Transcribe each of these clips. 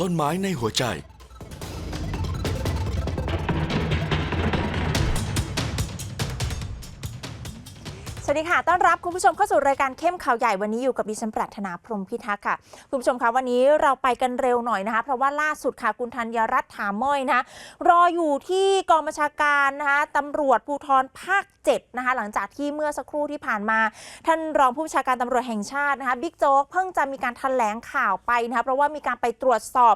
ต้นไม้ในหัวใจ คุณผู้ชมเข้าสู่รายการเข้มข่าวใหญ่วันนี้อยู่กับดิฉันปรัชนาพรมพิทักษ์ค่ะ คุณผู้ชมคะวันนี้เราไปกันเร็วหน่อยนะคะ เพราะว่าล่าสุดค่ะคุณธัญรัตน์ถามม้อยนะคะรออยู่ที่กองบัญชาการนะคะตำรวจภูธรภาค7นะคะหลังจากที่เมื่อสักครู่ที่ผ่านมา ท่านรองผู้บัญชาการตำรวจแห่งชาตินะคะบิ๊กโจ๊กเพิ่งจะมีการแถลงข่าวไปนะคะเพราะว่ามีการไปตรวจสอบ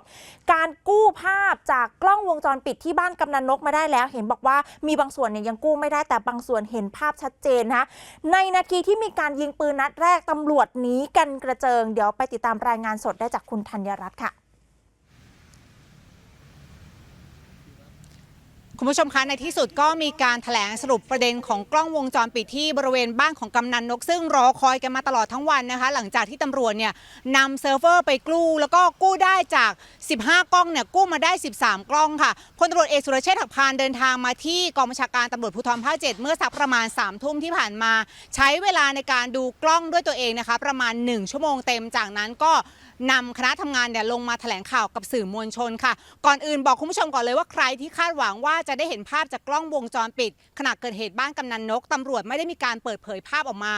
การกู้ภาพจากกล้องวงจรปิดที่บ้านกำนันนกมาได้แล้ว เห็นบอกว่ามีบางส่วนเนี่ยยังกู้ไม่ได้แต่บางส่วนเห็นภาพชัดเจนนะคะในนาทีที่มีการยิงปืนนัดแรกตำรวจหนีกันกระเจิง เดี๋ยวไปติดตามรายงานสดได้จากคุณธัญรัตน์ค่ะ คุณผู้ชมคะในที่สุดก็มีการแถลงสรุปประเด็นของกล้องวงจรปิดที่บริเวณบ้านของกำนันนก ซึ่งรอคอยกันมาตลอดทั้งวันนะคะ หลังจากที่ตำรวจเนี่ยนำเซิร์ฟเวอร์ไปกู้แล้วก็กู้ได้จาก 15 กล้องเนี่ยกู้มาได้ 13 กล้องค่ะพลตำรวจเอกสุรเชษฐ์หักพานเดินทางมาที่กองบัญชาการตำรวจภูธรภาค7เมื่อสักประมาณ3ทุ่มที่ผ่านมา ใช้เวลาในการดูกล้องด้วยตัวเองนะคะประมาณ 1 ชั่วโมงเต็มจากนั้นก็ นำคณะทำงานเนี่ยลงมาแถลงข่าวกับสื่อมวลชนค่ะ ก่อนอื่นบอกคุณผู้ชมก่อนเลยว่าใครที่คาดหวังว่าจะได้เห็นภาพจากกล้องวงจรปิดขณะเกิดเหตุบ้านกำนันนกตำรวจไม่ได้มีการเปิดเผยภาพออกมา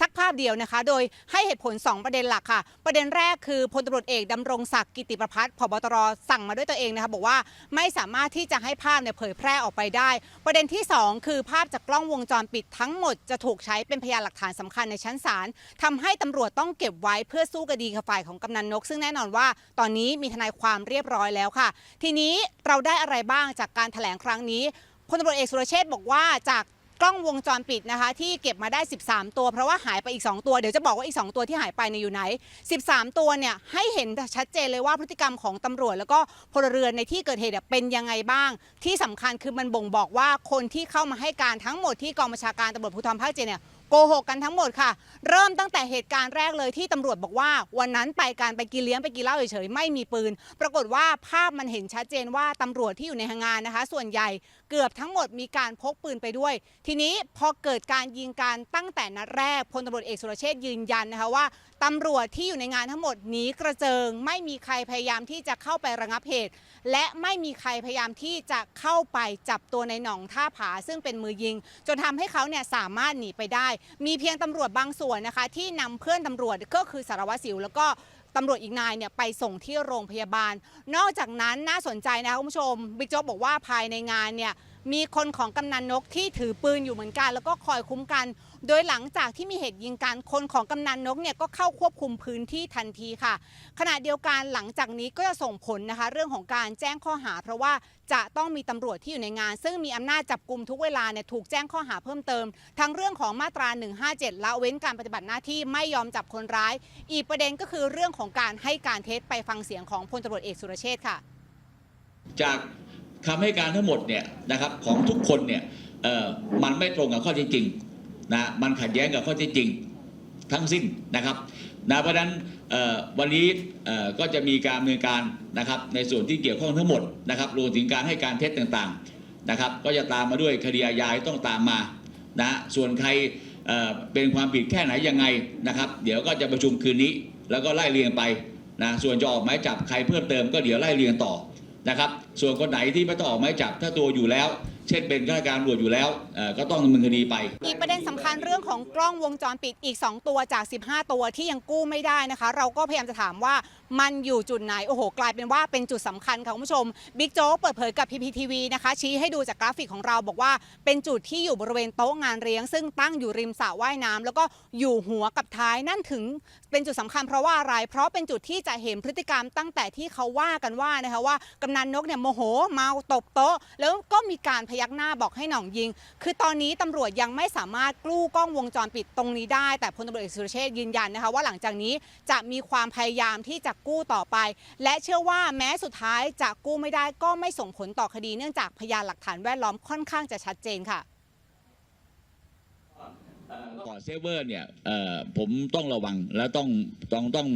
สักภาพเดียวนะคะ โดยให้เหตุผล 2 ประเด็นหลักค่ะ ประเด็นแรกคือพลตำรวจเอกดำรงศักดิ์กิติประพัฒน์ผบตรสั่งมาด้วยตัวเองนะคะบอกว่าไม่สามารถที่จะให้ภาพเนี่ยเผยแพร่ออกไปได้ ประเด็นที่ 2 คือภาพจากกล้องวงจรปิดทั้งหมดจะถูกใช้เป็นพยานหลักฐานสำคัญในชั้นศาลทำให้ตำรวจต้องเก็บไว้เพื่อสู้คดีกับฝ่ายของกำนันนก ซึ่งแน่นอนว่าตอนนี้มีทนายความเรียบร้อยแล้วค่ะ ทีนี้เราได้อะไรบ้างจากการแถลงครั้งนี้พลตำรวจเอกสุรเชษบอกว่าจาก กล้องวงจรปิดนะคะ ที่เก็บมาได้ 13 ตัวเพราะว่าหายไปอีก 2 ตัว เดี๋ยวจะบอกว่าอีก 2 ตัวที่หายไปเนี่ยอยู่ไหน 13 ตัวเนี่ยให้เห็นชัดเจนเลยว่าพฤติกรรมของตำรวจ แล้วก็พลเรือนในที่เกิดเหตุเป็นยังไงบ้าง ที่สำคัญคือมันบ่งบอกว่าคนที่เข้ามาให้การทั้งหมดที่กองบัญชาการตำรวจภูธรภาคเจเนี่ย กหกกันทั้งหมดค่ะ เริ่มตั้งแต่เหตุการณ์แรกเลยที่ตำรวจบอกว่า วันนั้นไปการไปกินเลี้ยงไปกินเหล้าเฉยๆไม่มีปืน ปรากฏว่าภาพมันเห็นชัดเจนว่าตำรวจที่อยู่ในงานนะคะ ส่วนใหญ่เกือบทั้งหมดมีการพกปืนไปด้วย ทีนี้พอเกิดการยิงกันตั้งแต่นัดแรกพลตำรวจเอกสุรเชษฐ์ยืนยันนะคะว่าตำรวจที่อยู่ในงานทั้งหมดหนีกระเจิง ไม่มีใครพยายามที่จะเข้าไประงับเหตุ และไม่มีใครพยายามที่จะเข้าไปจับตัวในหนองท่าผา ซึ่งเป็นมือยิง จนทำให้เขาเนี่ยสามารถหนีไปได้มีเพียงตำรวจบางส่วนนะคะ ที่นำเพื่อนตำรวจก็คือสารวัตรสิว แล้วก็ตำรวจอีกนายเนี่ยไปส่งที่โรงพยาบาล นอกจากนั้นน่าสนใจนะคะคุณผู้ชมบิ๊กโจ๊กบอกว่าภายในงานเนี่ยมีคนของกำนันนกที่ถือปืนอยู่เหมือนกัน แล้วก็คอยคุ้มกัน โดยหลังจากที่มีเหตุยิงกันคนของกำนันนกเนี่ยก็เข้าควบคุมพื้นที่ทันทีค่ะ ขณะเดียวกันหลังจากนี้ก็จะส่งผลนะคะ เรื่องของการแจ้งข้อหา เพราะว่าจะต้องมีตำรวจที่อยู่ในงาน ซึ่งมีอำนาจจับกลุ่มทุกเวลาเนี่ยถูกแจ้งข้อหาเพิ่มเติม ทั้งเรื่องของมาตรา 157 ละเว้นการปฏิบัติหน้าที่ไม่ยอมจับคนร้าย อีกประเด็นก็คือเรื่องของการให้การเท็จไปฟังเสียงของพลตำรวจเอกสุรเชษฐ์ค่ะ จากคำให้การทั้งหมดเนี่ยนะครับของทุกคนเนี่ยมันไม่ตรงกับข้อเท็จจริง นะมันขัดแย้งกับข้อเท็จจริงทั้งสิ้นนะครับนะเพราะฉะนั้นวันนี้ก็จะมีการดำเนินการนะครับในส่วนที่เกี่ยวข้องทั้งหมดนะครับรวมถึงการให้การเท็จต่างๆนะครับ ก็จะตามมาด้วยคดีอาญาต้องตามมานะส่วนใครเเป็นความผิดแค่ไหนยังไงนะครับ เดี๋ยวก็จะประชุมคืนนี้ แล้วก็ไล่เรียงไปนะส่วนจะออกหมายจับใครเพิ่มเติมก็เดี๋ยวไล่เรียงต่อนะครับ ส่วนคนไหนที่ไม่ต้องออกหมายจับถ้าตัวอยู่แล้ว เช่นเป็นข้าราชการตำรวจอยู่แล้วเอ่อก็ต้องดำเนินคดีไป อีกประเด็นสำคัญเรื่องของกล้องวงจรปิดอีก 2 ตัวจาก 15 ตัวที่ยังกู้ไม่ได้นะคะ เราก็พยายามจะถามว่ามันอยู่จุดไหน โอ้โห กลายเป็นว่าเป็นจุดสำคัญค่ะคุณผู้ชมบิ๊กโจ๊กเปิดเผยกับ PPTV นะคะ ชี้ให้ดูจากกราฟิกของเราบอกว่าเป็นจุดที่อยู่บริเวณโต๊ะงานเลี้ยง ซึ่งตั้งอยู่ริมสระว่ายน้ำแล้วก็อยู่หัวกับท้ายนั่นถึงเป็นจุดสำคัญเพราะว่าอะไร เพราะเป็นจุดที่จะเห็นพฤติกรรมตั้งแต่ที่เขาว่ากันว่านะคะว่ากำนันนกเนี่ยโมโหเมาตบโต๊ะ แล้วก็มีการพยักหน้าบอกให้หน่องยิง คือตอนนี้ตำรวจยังไม่สามารถกกู้กล้องวงจรปิดตรงนี้ได้ แต่พลตำรวจเอกสุรเชษยืนยันนะคะว่าหลังจากนี้จะมีความพยายามที่จะกู้ต่อไป และเชื่อว่าแม้สุดท้ายจะกู้ไม่ได้ก็ไม่ส่งผลต่อคดีเนื่องจากพยานหลักฐานแวดล้อมค่อนข้างจะชัดเจนค่ะก่อนเซเวอร์เนี่ยผมต้องระวังและต้องต้องต้อง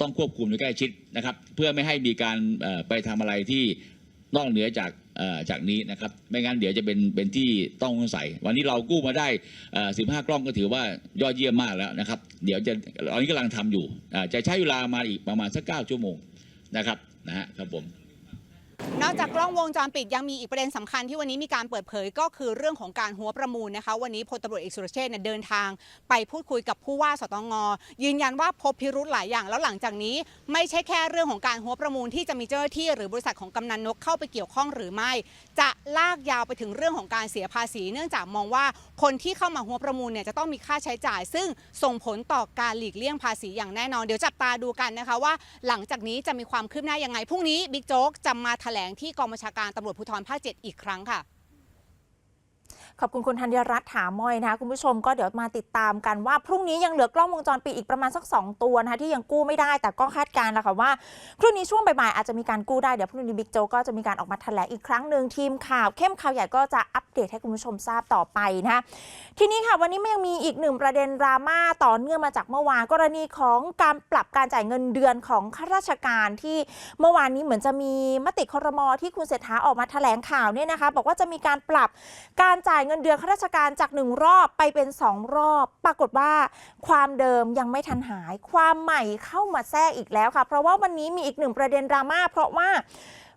ต้องควบคุมอยู่ใกล้ชิดนะครับ เพื่อไม่ให้มีการไปทำอะไรที่นอกเหนือจาก จากนี้นะครับ ไม่งั้นเดี๋ยวจะเป็นเป็นที่ต้องสงสัย วันนี้เรากู้มาได้ 15 กล้องก็ถือว่ายอดเยี่ยมมากแล้วนะครับ เดี๋ยวจะตอนนี้กำลังทำอยู่จะใช้เวลามาอีกประมาณสัก 9 ชั่วโมงนะครับนะฮะครับผม นอกจากกล้องวงจรปิดยังมีอีกประเด็นสำคัญที่วันนี้มีการเปิดเผยก็คือเรื่องของการหัวประมูลนะคะ วันนี้พลตำรวจเอกสุรเชษฐ์เดินทาง ไปพูดคุยกับผู้ว่าสตงยืนยันว่าพบพิรุธหลายอย่าง แล้วหลังจากนี้ไม่ใช่แค่เรื่องของการหัวประมูลที่จะมีเจ้าหน้าที่หรือบริษัทของกำนันนกเข้าไปเกี่ยวข้องหรือไม่ จะลากยาวไปถึงเรื่องของการเสียภาษี เนื่องจากมองว่าคนที่เข้ามาหัวประมูลเนี่ยจะต้องมีค่าใช้จ่าย ซึ่งส่งผลต่อการหลีกเลี่ยงภาษีอย่างแน่นอนเดี๋ยวจับตาดูกันนะคะว่า หลังจากนี้จะมีความคืบหน้ายังไงพรุ่งนี้บิ๊กโจ๊กจะมาถลงที่กองบัญชาการตำรวจภูธรภาค 7 อีกครั้งค่ะ ขอบคุณคุณธัญรัตน์ถามอยนะคะคุณผู้ชมก็เดี๋ยวมาติดตามกันว่าพรุ่งนี้ยังเหลือกล้องวงจรปิดอีกประมาณสัก 2 ตัวนะคะที่ยังกู้ไม่ได้ แต่ก็คาดการณ์แล้วค่ะว่าพรุ่งนี้ช่วงบ่ายๆอาจจะมีการกู้ได้เดี๋ยวพรุ่งนี้บิ๊กโจกก็จะมีการออกมาแถลงอีกครั้งหนึ่งทีมข่าวเข้มข่าวใหญ่ก็จะอัปเดตให้คุณผู้ชมทราบต่อไปนะคะทีนี้ค่ะวันนี้มันยังมีอีกหนึ่งประเด็นดราม่าต่อเนื่องมาจากเมื่อวานกรณีของการปรับการจ่ายเงินเดือนของข้าราชการที่เมื่อวานนี้เหมือนจะมีมติครมที่คุณเศรษฐาออกมาแถลงข่าวเนี่ยนะคะ บอกว่าจะมีการปรับการจ่ายเงินเดือนข้าราชการจากหนึ่งรอบไปเป็นสองรอบ ปรากฏว่า ความเดิมยังไม่ทันหาย ความใหม่เข้ามาแทรกอีกแล้วค่ะ เพราะว่าวันนี้มีอีกหนึ่งประเด็นดราม่าเพราะว่า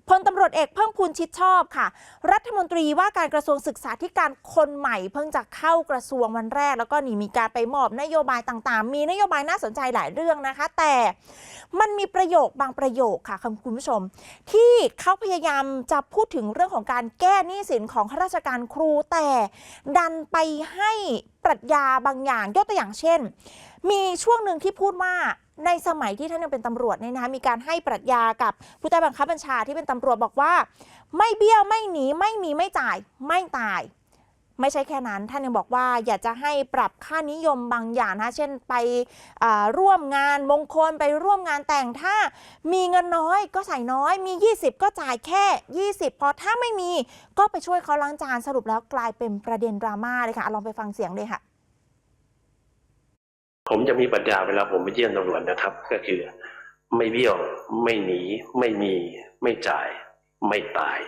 พลตำรวจเอกเพิ่มพูนชิดชอบค่ะ รัฐมนตรีว่าการกระทรวงศึกษาธิการคนใหม่เพิ่งจะเข้ากระทรวงวันแรก แล้วก็นี่มีการไปมอบนโยบายต่างๆ มีนโยบายน่าสนใจหลายเรื่องนะคะ แต่มันมีประโยคบางประโยคค่ะคุณผู้ชม ที่เขาพยายามจะพูดถึงเรื่องของการแก้หนี้สินของข้าราชการครูแต่ดันไปให้ปรัชญาบางอย่างยกตัวอย่างเช่น มีช่วงหนึ่งที่พูดว่า ในสมัยที่ท่านยังเป็นตำรวจเนี่ยนะคะมีการให้ปรัชญากับผู้ใต้บังคับบัญชาที่เป็นตำรวจบอกว่า ไม่เบี้ยวไม่หนีไม่มีไม่จ่ายไม่ตาย ไม่ใช่แค่นั้นท่านยังบอกว่าอยากจะให้ปรับค่านิยมบางอย่างนะเช่นไปร่วมงานมงคลไปร่วมงานแต่งถ้ามีเงินน้อยก็ใส่น้อยมี 20 ก็จ่ายแค่ 20 พอถ้าไม่มีก็ไปช่วยเขาล้างจานสรุปแล้วกลายเป็นประเด็นดราม่าเลยค่ะลองไปฟังเสียงเลยค่ะ ผมจะมีปรัชญาเวลาผมไปเยี่ยมตำรวจนะครับ ก็คือ ไม่เบี้ยว ไม่หนี ไม่มี ไม่จ่าย ไม่ตาย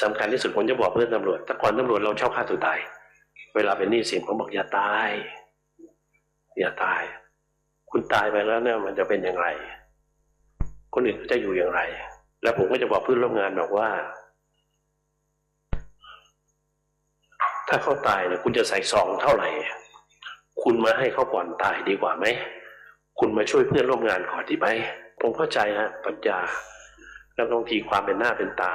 สำคัญที่สุดผมจะบอกเพื่อนตำรวจแต่ก่อนตำรวจเราชอบฆ่าตัวตาย เวลาเป็นหนี้สินผมบอกอย่าตาย อย่าตาย คุณตายไปแล้วเนี่ยมันจะเป็นอย่างไร คนอื่นจะอยู่อย่างไร แล้วผมก็จะบอกเพื่อนร่วมงานบอกว่า ถ้าเขาตายเนี่ยคุณจะใส่ซองเท่าไหร่ คุณมาให้เขาก่อนตายดีกว่าไหม คุณมาช่วยเพื่อนร่วมงานก่อนดีไหม ผมเข้าใจฮะปัญญา แล้วบางทีความเป็นหน้าเป็นตา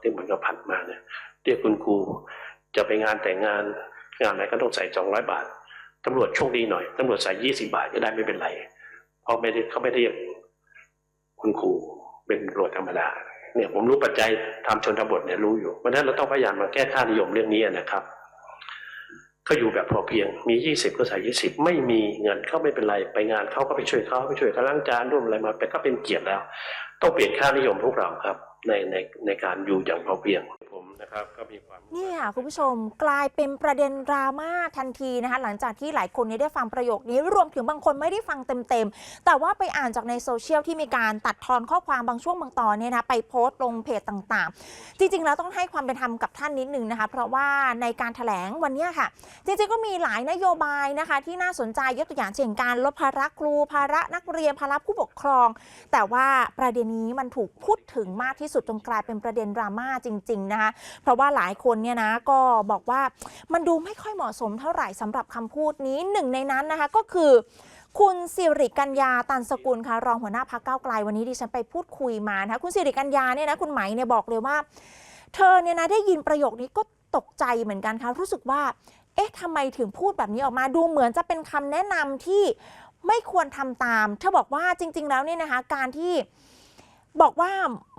ที่มันก็ผัดมาเนี่ยเรียกคุณครูจะไปงานแต่งงาน งานไหนก็ต้องใส่สองร้อยบาทตำรวจโชคดีหน่อยตำรวจใส่ยี่สิบาทก็ได้ไม่เป็นไรเพราะไม่ได้เขาไม่ได้เรียกคุณครูเป็นตำรวจธรรมดาเนี่ยผมรู้ปัจจัยทำชนบทเนี่ยรู้อยู่เพราะฉะนั้นเราต้องพยายามมาแก้ค่านิยมเรื่องนี้นะครับ ก็อยู่แบบพอเพียง มียี่สิบก็ใส่ยี่สิบไม่มีเงินเขาไม่เป็นไร ไปงานเขาก็ไปช่วยเขาไปช่วยเขาล้างจานร่วมอะไรมาไปก็เป็นเกียรติแล้ว ต้องเปลี่ยนค่านิยมพวกเราครับ ในในในการอยู่อย่างพอเพียง นะครับก็มีความนี่ค่ะคุณผู้ชมกลายเป็นประเด็นดราม่าทันทีนะคะหลังจากที่หลายคนนี้ได้ฟังประโยคนี้รวมถึงบางคนไม่ได้ฟังเต็มๆ แต่ว่าไปอ่านจากในโซเชียลที่มีการตัดทอนข้อความบางช่วงบางตอนเนี่ยนะไปโพสต์ลงเพจต่างๆ จริงๆ แล้วต้องให้ความเป็นธรรมกับท่านนิดนึงนะคะ เพราะว่าในการถแถลงวันนี้ค่ะ จริงๆก็มีหลายนโยบายนะคะ ที่น่าสนใจยกตัวอย่างเช่นการลดภาระครูภาระนักเรียนภาระผู้ปกครอง แต่ว่าประเด็นนี้มันถูกพูดถึงมากที่สุดจนกลายเป็นประเด็นดราม่าจริง ๆ นะคะเพราะว่าหลายคนเนี่ยนะก็บอกว่ามันดูไม่ค่อยเหมาะสมเท่าไหร่สำหรับคำพูดนี้หนึ่งในนั้นนะคะก็คือคุณสิริกัญญาตันสกุลค่ะรองหัวหน้าพักเก้าไกลวันนี้ดิฉันไปพูดคุยมานะคะคุณสิริกัญญาเนี่ยนะคุณไหมเนี่ยบอกเลยว่า เธอเนี่ยนะได้ยินประโยคนี้ก็ตกใจเหมือนกันค่ะรู้สึกว่า เอ๊ะทำไมถึงพูดแบบนี้ออกมาดูเหมือนจะเป็นคำแนะนำที่ไม่ควรทำตาม เธอบอกว่าจริง ๆ แล้วเนี่ยนะคะการที่ บอกว่า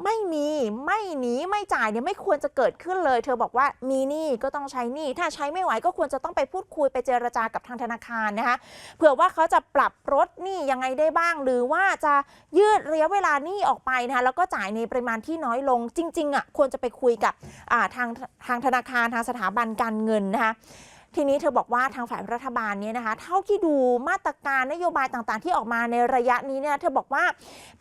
ไม่มีไม่หนีไม่จ่ายเนี่ยไม่ควรจะเกิดขึ้นเลย เธอบอกว่ามีหนี้ก็ต้องใช้หนี้ถ้าใช้ไม่ไหวก็ควรจะต้องไปพูดคุยไปเจรจากับทางธนาคารนะคะเผื่อว่าเขาจะปรับลดหนี้ยังไงได้บ้าง หรือว่าจะยืดระยะเวลาหนี้ออกไปนะคะแล้วก็จ่ายในปริมาณที่น้อยลงจริงๆอะควรจะไปคุยกับทางทางธนาคารทางสถาบันการเงินนะคะ ทีนี้เธอบอกว่าทางฝ่ายรัฐบาลเนี่ยนะคะ เท่าที่ดูมาตรการนโยบายต่างๆ ที่ออกมาในระยะนี้เนี่ยเธอบอกว่า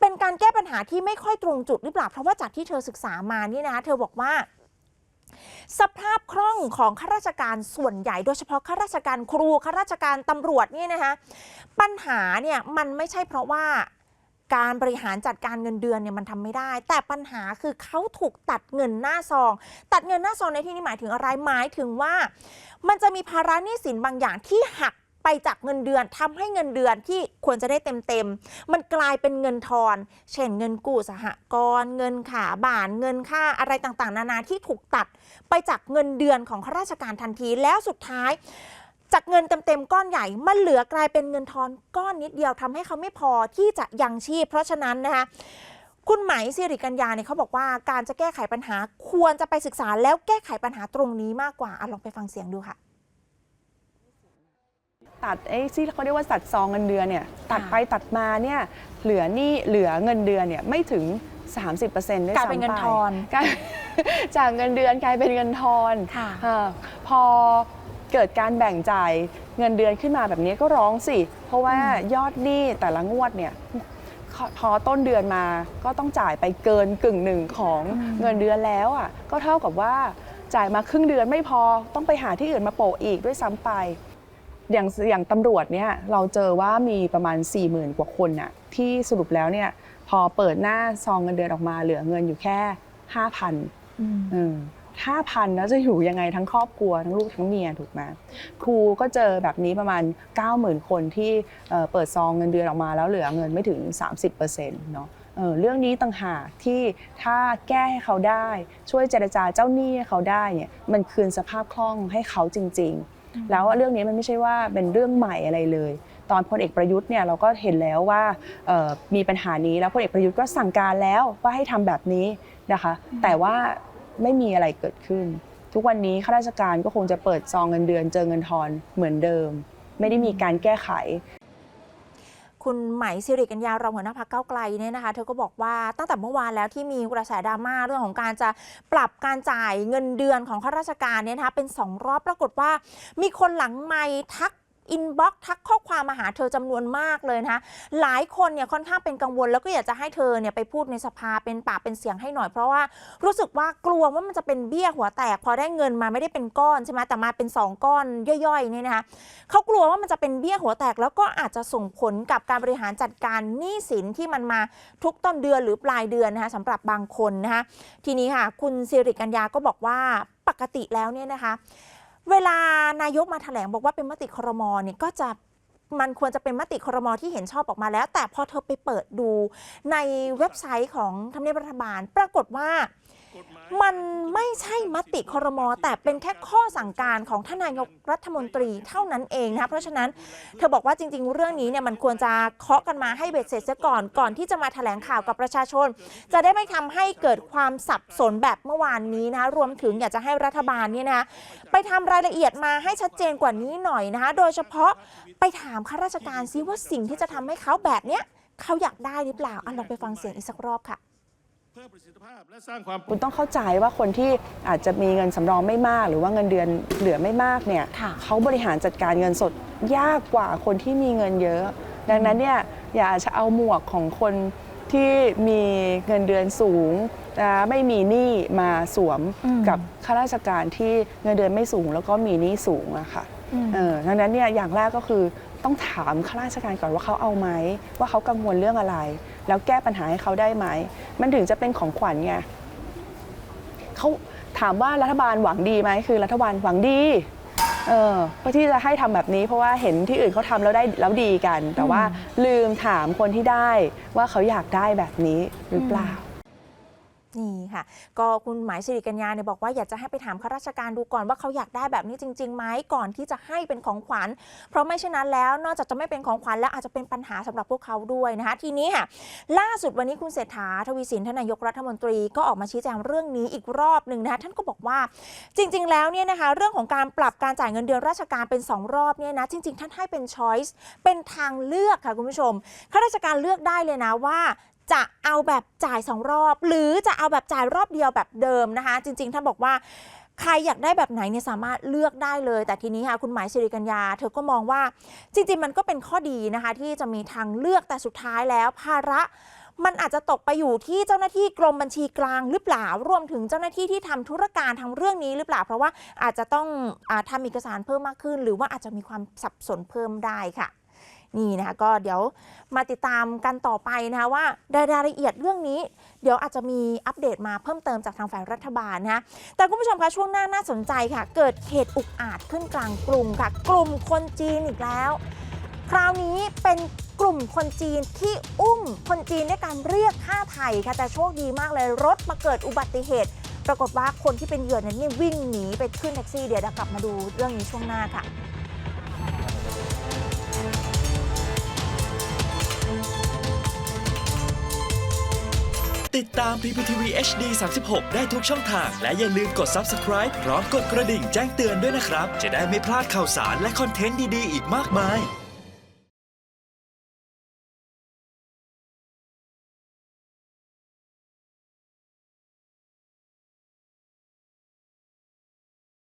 เป็นการแก้ปัญหาที่ไม่ค่อยตรงจุดหรือเปล่าเพราะว่าจากที่เธอศึกษามานี่นะคะเธอบอกว่าสภาพคล่องของข้าราชการส่วนใหญ่ โดยเฉพาะข้าราชการครูข้าราชการตำรวจเนี่ยนะคะปัญหาเนี่ยมันไม่ใช่เพราะว่า การบริหารจัดการเงินเดือนเนี่ยมันทำไม่ได้ แต่ปัญหาคือเขาถูกตัดเงินหน้าซอง ตัดเงินหน้าซองในที่นี้หมายถึงอะไรหมายถึงว่า มันจะมีภาระหนี้สินบางอย่างที่หักไปจากเงินเดือนทำให้เงินเดือนที่ควรจะได้เต็มๆ มันกลายเป็นเงินทอน เช่นเงินกู้สหกรณ์เงินขาบ้านเงินค่าอะไรต่างๆ นานาที่ถูกตัดไปจากเงินเดือนของข้าราชการทันทีแล้วสุดท้าย จากเงินเต็มๆก้อนใหญ่มันเหลือกลายเป็นเงินทอนก้อนนิดเดียวทำให้เขาไม่พอที่จะยังชีพ เพราะฉะนั้นนะคะคุณไหมสิริกัญญาเนี่ยเขาบอกว่าการจะแก้ไขปัญหาควรจะไปศึกษาแล้วแก้ไขปัญหาตรงนี้มากกว่าอะลองไปฟังเสียงดูค่ะ ตัดไอ้ที่เขาเรียกว่าตัดซองเงินเดือนเนี่ยตัดไปตัดมาเนี่ยเหลือหนี่เหลือเงินเดือนเนี่ยไม่ถึง 30%ด้วยกลายซ้ำเป็นเงินไปทอนกลายจากเงินเดือนกลายเป็นเงินทอนค่ะเออพอ เกิดการแบ่งจ่ายเงินเดือนขึ้นมาแบบนี้ก็ร้องสิ เพราะว่ายอดหนี้แต่ละงวดเนี่ยพอต้นเดือนมาก็ต้องจ่ายไปเกินกึ่งหนึ่งของเงินเดือนแล้วอะก็เท่ากับว่าจ่ายมาครึ่งเดือนไม่พอต้องไปหาที่อื่นมาโปะอีกด้วยซ้ำไป อย่างอย่างตำรวจเนี่ยเราเจอว่ามีประมาณ 4 0,000 กว่าคนน่ะที่สรุปแล้วเนี่ยพอเปิดหน้าซองเงินเดือนออกมาเหลือเงินอยู่แค่ 5,000เออ ห้าพันแล้วจะอยู่ยังไงทั้งครอบครัวทั้งลูกทั้งเมียถูกไหมครูก็เจอแบบนี้ประมาณ 90,000 คนที่เอ่อเปิดซองเงินเดือนออกมาแล้วเหลือเงินไม่ถึง 30%เนาะเออเรื่องนี้ต่างหากที่ถ้าแก้ให้เขาได้ ช่วยเจรจาเจ้าหนี้ให้เขาได้เนี่ยมันคืนสภาพคล่องให้เขาจริง ๆ แล้วเรื่องนี้มันไม่ใช่ว่าเป็นเรื่องใหม่อะไรเลย ตอนพลเอกประยุทธ์เนี่ยเราก็เห็นแล้วว่าเอ่อมีปัญหานี้แล้วพลเอกประยุทธ์ก็สั่งการแล้วว่าให้ทำแบบนี้นะคะ แต่ว่า ไม่มีอะไรเกิดขึ้น ทุกวันนี้ข้าราชการก็คงจะเปิดซองเงินเดือนเจอเงินทอนเหมือนเดิม ไม่ได้มีการแก้ไขคุณไหมสิริกัญญารองหัวหน้าพักเก้าไกลเนี่ยนะคะ เธอก็บอกว่าตั้งแต่เมื่อวานแล้วที่มีกระแสดราม่าเรื่องของการจะปรับการจ่ายเงินเดือนของข้าราชการเนี่ยนะคะเป็น 2 รอบปรากฏว่า มีคนหลังไม้ทัก อินบ็อกทักข้อความมาหาเธอจำนวนมากเลยนะคะหลายคนเนี่ยค่อนข้างเป็นกังวล แล้วก็อยากจะให้เธอเนี่ยไปพูดในสภาเป็นปากเป็นเสียงให้หน่อยเพราะว่ารู้สึกว่ากลัวว่ามันจะเป็นเบี้ยหัวแตก พอได้เงินมาไม่ได้เป็นก้อนใช่ไหมแต่มาเป็น 2 ก้อนย่อยๆเนี่ยนะคะเขากลัวว่ามันจะเป็นเบี้ยหัวแตก แล้วก็อาจจะส่งผลกับการบริหารจัดการหนี้สินที่มันมาทุกต้นเดือนหรือปลายเดือนนะคะสำหรับบางคนนะคะทีนี้ค่ะ คุณสิริกัญญาก็บอกว่าปกติแล้วเนี่ยนะคะ เวลานายกมาแถลงบอกว่าเป็นมติครมเนี่ยก็จะมันควรจะเป็นมติครมที่เห็นชอบออกมาแล้ว แต่พอเธอไปเปิดดูในเว็บไซต์ของทำเนียบรัฐบาล ปรากฏว่า มันไม่ใช่มติคอรมอแต่เป็นแค่ข้อสั่งการของท่านนายกรัฐมนตรีเท่านั้นเองนะคะเพราะฉะนั้นเธอบอกว่าจริง ๆ เรื่องนี้เนี่ยมันควรจะเคาะกันมาให้เบ็ดเสร็จเสียก่อนก่อนที่จะมาแถลงข่าวกับประชาชน จะได้ไม่ทำให้เกิดความสับสนแบบเมื่อวานนี้นะรวมถึงอยากจะให้รัฐบาลเนี่ยนะไปทำรายละเอียดมาให้ชัดเจนกว่านี้หน่อยนะคะโดยเฉพาะไปถามข้าราชการซิว่าสิ่งที่จะทำให้เขาแบบเนี้ยเขาอยากได้หรือเปล่าอะลองไปฟังเสียงอีกสักรอบค่ะ ความคุณต้องเข้าใจว่าคนที่อาจจะมีเงินสำรองไม่มาก หรือว่าเงินเดือนเหลือไม่มากเนี่ยค่ะเขาบริหารจัดการเงินสดยากกว่าคนที่มีเงินเยอะ ดังนั้นเนี่ยอย่าจะเอาหมวกของคนที่มีเงินเดือนสูงนะไม่มีหนี้มาสวมอืมกับข้าราชการที่เงินเดือนไม่สูงแล้วก็มีหนี้สูงอะค่ะอืมเออดังนั้นเนี่ยอย่างแรกก็คือ ต้องถามข้าราชการก่อนว่าเขาเอาไหมว่าเขากังวลเรื่องอะไร แล้วแก้ปัญหาให้เขาได้ไหมมันถึงจะเป็นของขวัญไงเขาถามว่ารัฐบาลหวังดีไหมคือรัฐบาลหวังดีเออเพื่อที่จะให้ทำแบบนี้เพราะว่าเห็นที่อื่นเขาทำแล้วได้แล้วดีกัน แต่ว่าลืมถามคนที่ได้ว่าเขาอยากได้แบบนี้หรือเปล่า นี่ค่ะ ก็คุณหมายสิริกัญญาเนี่ยบอกว่าอยากจะให้ไปถามข้าราชการดูก่อนว่าเขาอยากได้แบบนี้จริงๆไหมก่อนที่จะให้เป็นของขวัญ เพราะไม่เช่นนั้นแล้ว นอกจากจะไม่เป็นของขวัญแล้วอาจจะเป็นปัญหาสำหรับพวกเขาด้วยนะคะ ทีนี้ค่ะ ล่าสุดวันนี้คุณเศรษฐาทวีสินทนนายกรัฐมนตรีก็ออกมาชี้แจงเรื่องนี้อีกรอบหนึ่งนะคะท่านก็บอกว่าจริง ๆ แล้วเนี่ยนะคะเรื่องของการปรับการจ่ายเงินเดือนราชการเป็น 2 รอบเนี่ยนะจริง ๆ ท่านให้เป็น choice เป็นทางเลือกค่ะคุณผู้ชมข้าราชการเลือกได้เลยนะว่า จะเอาแบบจ่ายสองรอบ หรือจะเอาแบบจ่ายรอบเดียวแบบเดิมนะคะ จริง ๆ ท่านบอกว่าใครอยากได้แบบไหนเนี่ยสามารถเลือกได้เลย แต่ทีนี้ค่ะคุณหมายสิริกัญญา เธอก็มองว่าจริง ๆ มันก็เป็นข้อดีนะคะ ที่จะมีทางเลือกแต่สุดท้ายแล้ว ภาระมันอาจจะตกไปอยู่ที่เจ้าหน้าที่กรมบัญชีกลางหรือเปล่ารวมถึงเจ้าหน้าที่ที่ทำธุรการทางเรื่องนี้หรือเปล่า เพราะว่าอาจจะต้องอาทำเอกสารเพิ่มมากขึ้น หรือว่าอาจจะมีความสับสนเพิ่มได้ค่ะ นี่นะคะก็เดี๋ยวมาติดตามกันต่อไปนะคะว่ารายละเอียดเรื่องนี้ เดี๋ยวอาจจะมีอัปเดตมาเพิ่มเติมจากทางฝ่ายรัฐบาลนะคะแต่คุณผู้ชมคะช่วงหน้าน่าสนใจค่ะ เกิดเหตุอุกอาจขึ้นกลางกรุงค่ะ กลุ่มคนจีนอีกแล้ว คราวนี้เป็นกลุ่มคนจีนที่อุ้มคนจีนด้วยการเรียกค่าไทยค่ะแต่โชคดีมากเลยรถมาเกิดอุบัติเหตุ ปรากฏว่าคนที่เป็นเหยื่อนั้นนี่วิ่งหนีไปขึ้นแท็กซี่เดี๋ยวกลับมาดูเรื่องนี้ช่วงหน้าค่ะ ติดตาม PPTV HD 36 ได้ทุกช่องทาง และอย่าลืมกด Subscribe พร้อมกดกระดิ่งแจ้งเตือนด้วยนะครับ จะได้ไม่พลาดข่าวสารและคอนเทนต์ดี ๆ อีกมากมาย